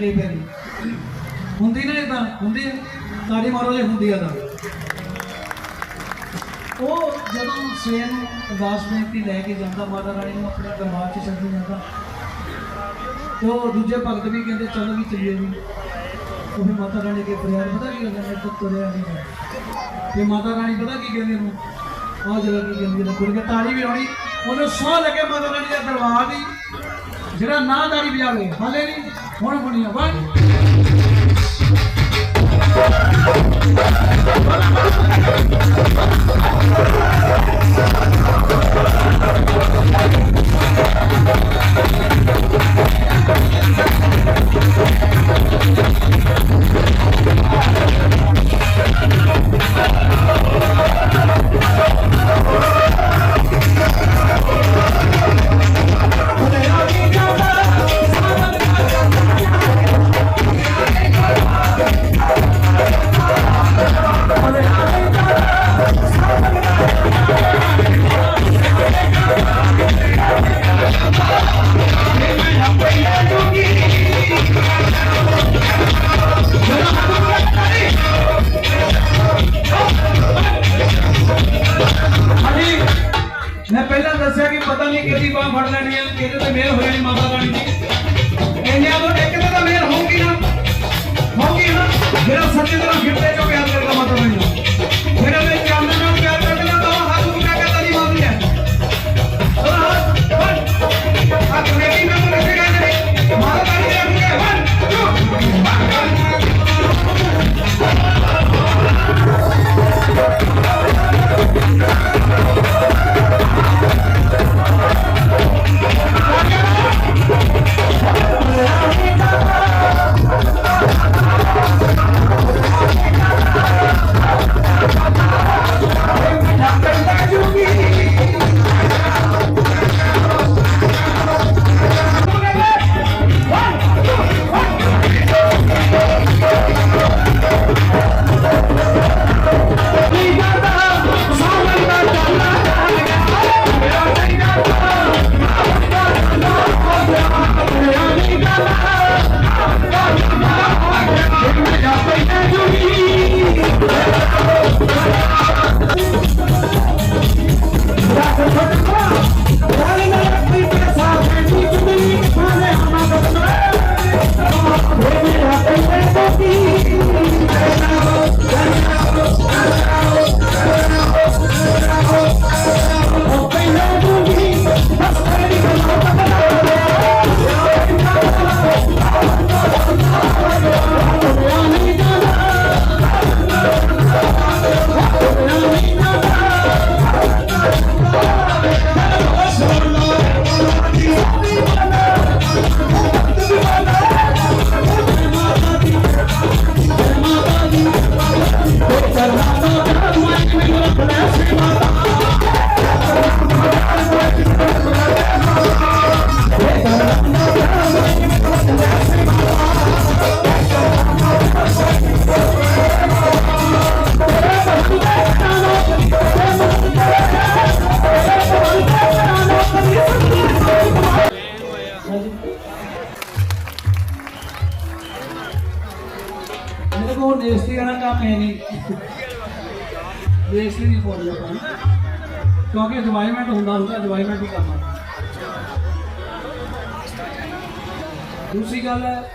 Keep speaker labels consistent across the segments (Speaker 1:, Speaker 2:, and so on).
Speaker 1: ਗਈ ਪੈਰੀ ਹੁੰਦੀ ਨਾ ਇਦਾਂ ਹੁੰਦੀ ਹੈ। ਤਾੜੀ ਮਾਰੋ ਜੇ ਹੁੰਦੀ ਆ ਤਾਂ ਉਹ ਜਦੋਂ ਸਵੇਰ ਨੂੰ ਅਰਦਾਸ ਬੇਨਤੀ ਲੈ ਕੇ ਜਾਂਦਾ, ਮਾਤਾ ਰਾਣੀ ਨੂੰ ਆਪਣੇ ਦਰਬਾਰ 'ਚ ਛੱਡੀ ਜਾਂਦਾ, ਤੇ ਉਹ ਦੂਜੇ ਭਗਤ ਵੀ ਕਹਿੰਦੇ, ਚਲੋ ਵੀ ਚੱਲੀਏ ਵੀ ਉਹ ਮਾਤਾ ਰਾਣੀ ਕੇ ਫਰਿਆਦ ਪਤਾ ਕੀ ਕਹਿੰਦੇ ਨੇ? ਤੁਰਿਆ ਨਹੀਂ ਤੇ ਮਾਤਾ ਰਾਣੀ ਪਤਾ ਕੀ ਕਹਿੰਦੇ ਨੂੰ? ਆਹ ਜਦੋਂ ਕੀ ਕਹਿੰਦੀ ਨੇ ਗੁਰ ਕੇ ਤਾੜੀ ਵੀ ਆਉਣੀ ਉਹਨੂੰ ਸੋਹ ਲੱਗੇ ਮਾਤਾ ਰਾਣੀ ਦੇ ਦਰਬਾਰ ਦੀ। ਜਿਹੜਾ ਨਾ ਤਾੜੀ ਵਜਾਵੇ, ਹਾਲੇ ਨਹੀਂ। Bora, Morinha, vai! Thank ਕਿ ਕਿਹਦੀ ਬਾਹ ਫੜ ਲੈਣੀ ਆ? ਕਿਹਦੇ ਤੇ ਮੇਲ ਹੋ ਜਾਣੀ ਮਾਤਾ ਰਾਣੀ ਦੀ। ਇੰਨਿਆਂ ਤੋਂ ਇੱਕ ਤੇ ਤਾਂ ਮੇਲ ਹੋਊਗੀ ਨਾ। ਹੋਊਗੀ ਨਾ। ਜਿਹੜਾ ਸੱਚੇ ਤਰ੍ਹਾਂ ਫਿਰਦੇ ਚੋਂ ਪਿਆਰ ਕਰਦਾ ਮਾਤਾ ਰਾਣੀ। ਮੇਰੇ ਕੋਲ ਨੇਸਤੀ ਵਾਲਾ ਕੰਮ ਹੈ ਨਹੀਂ। ਨੇਸਤੀ ਕਿਉਂਕਿ ਅਜਵਾਇਮੈਂਟ ਹੁੰਦਾ ਹੁੰਦਾ ਅਜਵਾਇਮੈਂਟ ਹੀ ਕਰਨਾ। ਆ ਦੂਸਰੀ ਗੱਲ ਹੈ,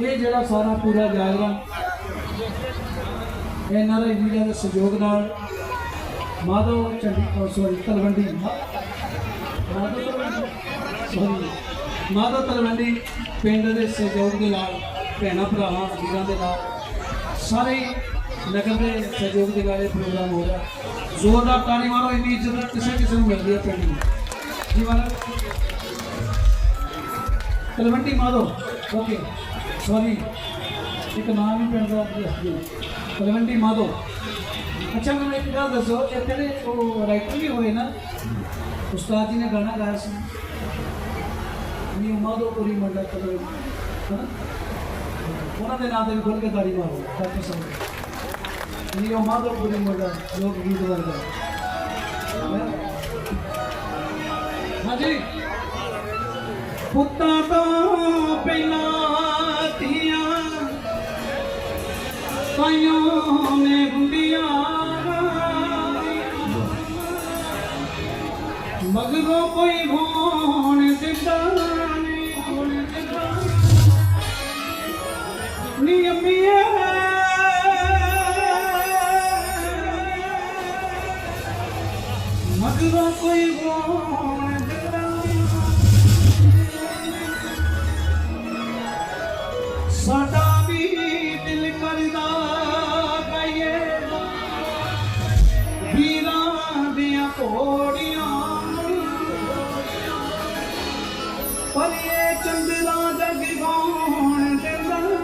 Speaker 1: ਇਹ ਜਿਹੜਾ ਸਾਰਾ ਪੂਰਾ ਜਾਗਰਣ, ਇਹਨਾਂ ਦੇ ਵੀਰਾਂ ਦੇ ਸਹਿਯੋਗ ਨਾਲ ਮਾਧੋ ਚੰਡੀ ਸੋਰੀ ਤਲਵੰਡੀ ਮਾਧੋ ਸੋਰੀ ਮਾਧੋ ਤਲਵੰਡੀ ਪਿੰਡ ਦੇ ਸਹਿਯੋਗ ਦੇ ਨਾਲ, ਭੈਣਾਂ ਭਰਾਵਾਂ, ਵੀਰਾਂ ਦੇ ਨਾਲ ਸਾਰੇ ਨਗਰ ਦੇ ਸਹਿਯੋਗ ਦੇ ਨਾਲ ਇਹ ਪ੍ਰੋਗਰਾਮ ਹੋ ਰਿਹਾ। ਜ਼ੋਰਦਾਰ ਤਾੜੀ ਮਾਰੋ, ਇੰਨੀ ਇੱਜ਼ਤ ਕਿਸੇ ਕਿਸੇ ਨੂੰ ਮਿਲਦੀ ਹੈ ਪਿੰਡ ਨੂੰ। ਜੀ ਮਾਰਾ ਤਲਵੰਡੀ ਮਾਧੋ। ਓਕੇ ਸੋਰੀ ਇੱਕ ਨਾਮ ਹੀ ਪਿੰਡ ਦਾ ਤਲਵੰਡੀ ਮਾਧੋ। ਅੱਛਾ, ਮੈਨੂੰ ਇੱਕ ਗੱਲ ਦੱਸੋ ਇੱਥੇ ਦੇ ਉਹ ਰਾਈਟਰ ਵੀ ਹੋਏ ਨਾ, ਉਸਤਾਦ ਜੀ ਨੇ ਗਾਣਾ ਗਾਇਆ ਸੀ। ਨੀ ਮਾਧੋ ਪੂਰੀ ਮੰਡਲ ਤਲਵੰਡੀ ਹਾਂ ਉਹਨਾਂ ਦੇ ਨਾਂ ਤੇ ਵੀ ਖੁੱਲ ਕੇ ਤਾੜੀ ਮਾਰੋ ਸਾਥੀ ਸੰਗਤ ਇਹ ਉਹ ਮਾਧੋਪੁਰੀ ਮੁੰਡਾ, ਲੋਕ ਗੀਤ ਵਰਗਾ ਹਾਂਜੀ। ਪੁੱਤਾਂ ਤੋਂ ਪਹਿਲਾਂ ਧੀਆਂ ਸਾਈਆਂ ਨੇ ਗੁੰਡੀਆਂ ਮਗਰੋਂ ਕੋਈ ਭੋਂ ਨੀ ਅੰਮੀਏ ਮਗਰੋਂ ਕੋਈ ਹੋਣ ਸਾਡਾ ਵੀ ਦਿਲ ਕਰਦਾ ਗਾਈਏ। ਵੀਰਾਂ ਦੀਆਂ ਘੋੜੀਆਂ। ਪਰ ਇਹ ਚੰਦਰਾ ਜਗ ਗਾਉਣ ਦਿੰਦਾ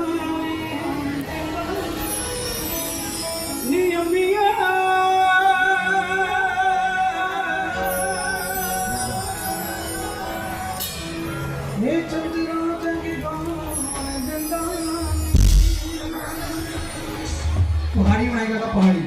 Speaker 1: पहाड़ी बनाएगा का पहाड़ी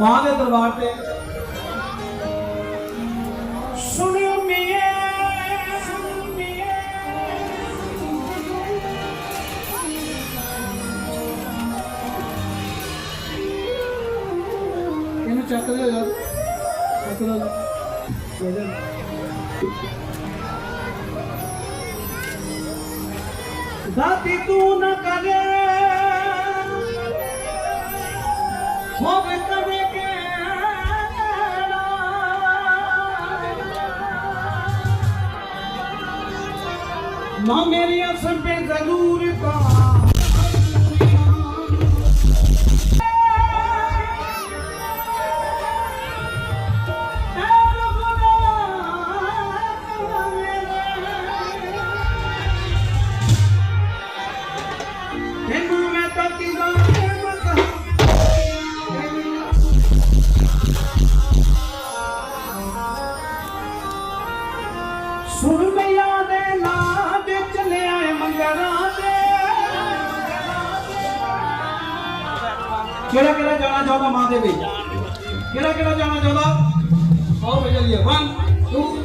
Speaker 1: ਮਾਂ ਦੇ ਦਰਬਾਰ ਤੇ मांेरि सुठे ज़रूरी पाण ਕਿਹੜਾ ਕਿਹੜਾ ਜਾਣਾ ਚਾਹੁੰਦਾ ਮਾਂ ਦੇ ਵਿੱਚ? ਕਿਹੜਾ ਕਿਹੜਾ ਜਾਣਾ ਚਾਹੁੰਦਾ? ਆਓ ਭਈ ਚਲਿਏ 1 2